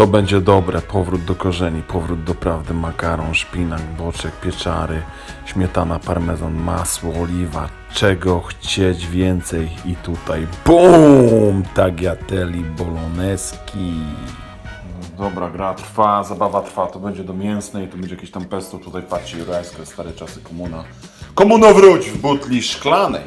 To będzie dobre, powrót do korzeni, powrót do prawdy, makaron, szpinak, boczek, pieczary, śmietana, parmezan, masło, oliwa, czego chcieć więcej i tutaj BUM! Tagliatelle boloneski. Dobra, gra trwa, zabawa trwa, to będzie do mięsnej, to będzie jakieś tam pesto, tutaj patrzcie, jurajska, stare czasy komuna. Komuna wróć w butli szklanej.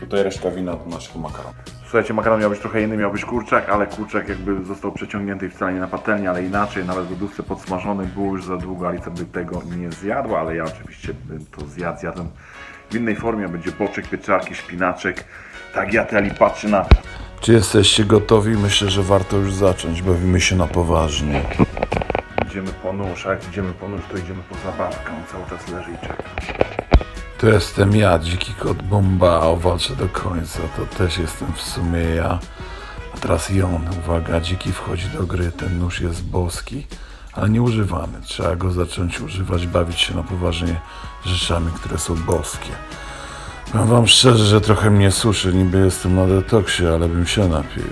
Tutaj reszta wina do naszego makaronu. Słuchajcie, makaron miał być trochę inny, miał być kurczak, ale kurczak jakby został przeciągnięty i wcale nie na patelnię, ale inaczej, nawet w lodówce podsmażony, był już za długo, Alicja by tego nie zjadła, ale ja oczywiście bym to zjadł, zjadłem w innej formie, będzie boczek, pieczarki, szpinaczek, tagliatelle, patrzy na. Czy jesteście gotowi? Myślę, że warto już zacząć, bawimy się na poważnie. Idziemy po nóż, a jak idziemy po nóż, to idziemy po zabawkę, on cały czas leży i czeka. To jestem ja, dziki kot Bombao, walczę do końca, to też jestem w sumie ja. A teraz i on, uwaga, dziki wchodzi do gry, ten nóż jest boski, ale nie używany. Trzeba go zacząć używać, bawić się na poważnie rzeczami, które są boskie. Powiem wam szczerze, że trochę mnie suszy, niby jestem na detoksie, ale bym się napił.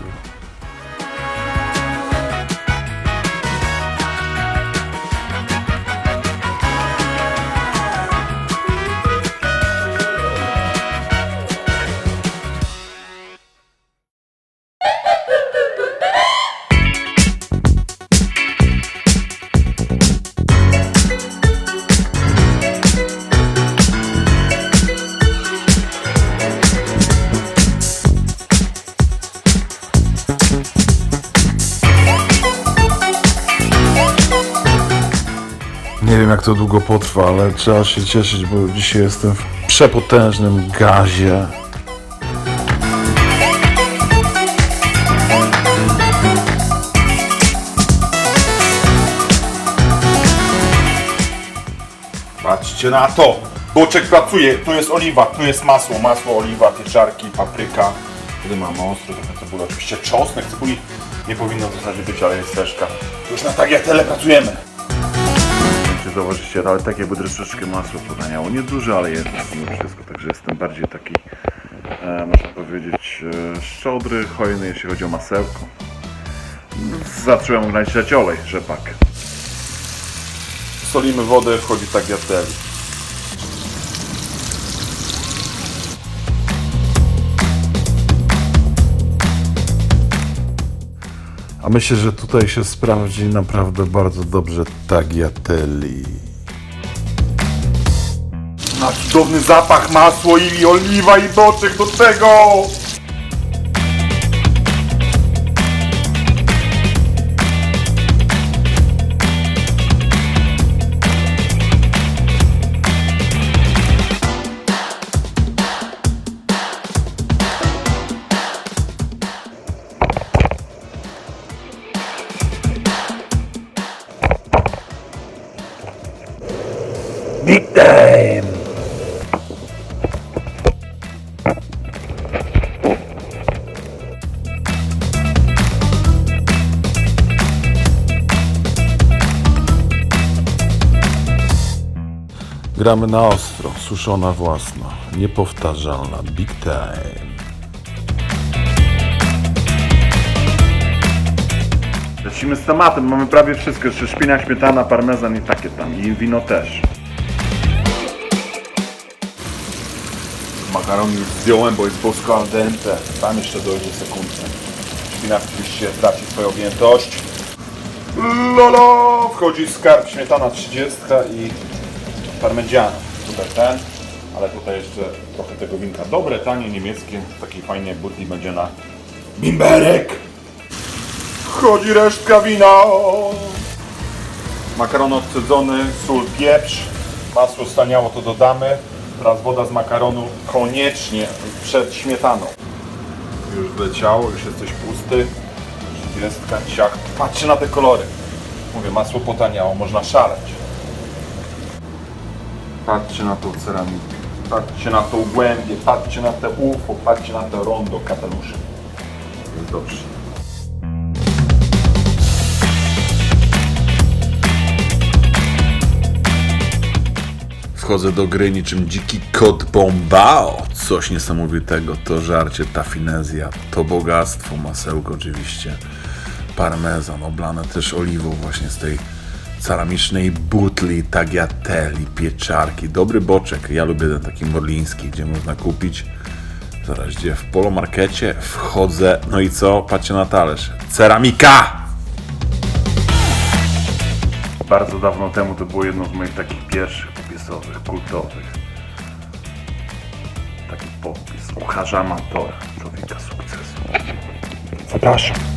Jak to długo potrwa, ale trzeba się cieszyć, bo dzisiaj jestem w przepotężnym gazie. Patrzcie na to! Boczek pracuje, tu jest oliwa, tu jest masło, masło, oliwa, pieczarki, papryka. Wtedy mamy ostro, trochę cebula, oczywiście czosnek, cebuli nie powinno w zasadzie być, ale jest też. Już na tagliatelle pracujemy. Czy zauważycie, ale tak jakby troszeczkę masło podaniało. Nie duże, ale jest mimo wszystko, także jestem bardziej taki, e, można powiedzieć, e, szczodry, hojny, jeśli chodzi o masełko. Zacząłem ograniczać olej, rzepak. Solimy wodę, wchodzi tagliatelle. Myślę, że tutaj się sprawdzi naprawdę bardzo dobrze tagliatelli. Na cudowny zapach, masło i oliwa i boczek do tego! Gramy na ostro, suszona własna, niepowtarzalna, big time. Lecimy z tematem, mamy prawie wszystko, jeszcze szpinak, śmietana, parmezan i takie tam, i wino też. Makaron już zdjąłem, bo jest bosko al dente. Tam jeszcze dojdzie sekundkę. Szpinak oczywiście traci swoją objętość. Lolo! Wchodzi skarb śmietana 30 i parmegiana. Tutaj ten, ale tutaj jeszcze trochę tego winka. Dobre, tanie, niemieckie. Takiej fajnie butli będzie na bimberek. Wchodzi resztka wina. Makaron odcedzony, sól, pieprz. Masło staniało, to dodamy. Teraz woda z makaronu koniecznie przed śmietaną. Już wleciało, już jesteś pusty. 30, ciach. Patrzcie na te kolory. Mówię, masło potaniało, można szaleć. Patrzcie na tą ceramikę. Patrzcie na tą głębię, patrzcie na te UFO, patrzcie na te rondo kapeluszy. Jest dobrze. Wchodzę do gry niczym dziki kot bombao. Coś niesamowitego. To żarcie, ta finezja, to bogactwo, masełko oczywiście. parmezan, oblane też oliwą właśnie z tej ceramicznej butli, tagliatelle, pieczarki. Dobry boczek. Ja lubię ten taki morliński, gdzie można kupić. Zaraz gdzie w polomarkecie wchodzę. No i co? Patrzcie na talerz. Ceramika! Bardzo dawno temu to było jedno z moich takich pierwszych popisowych, kultowych. Taki podpis. Kucharza amatora, człowieka sukcesu. Zapraszam.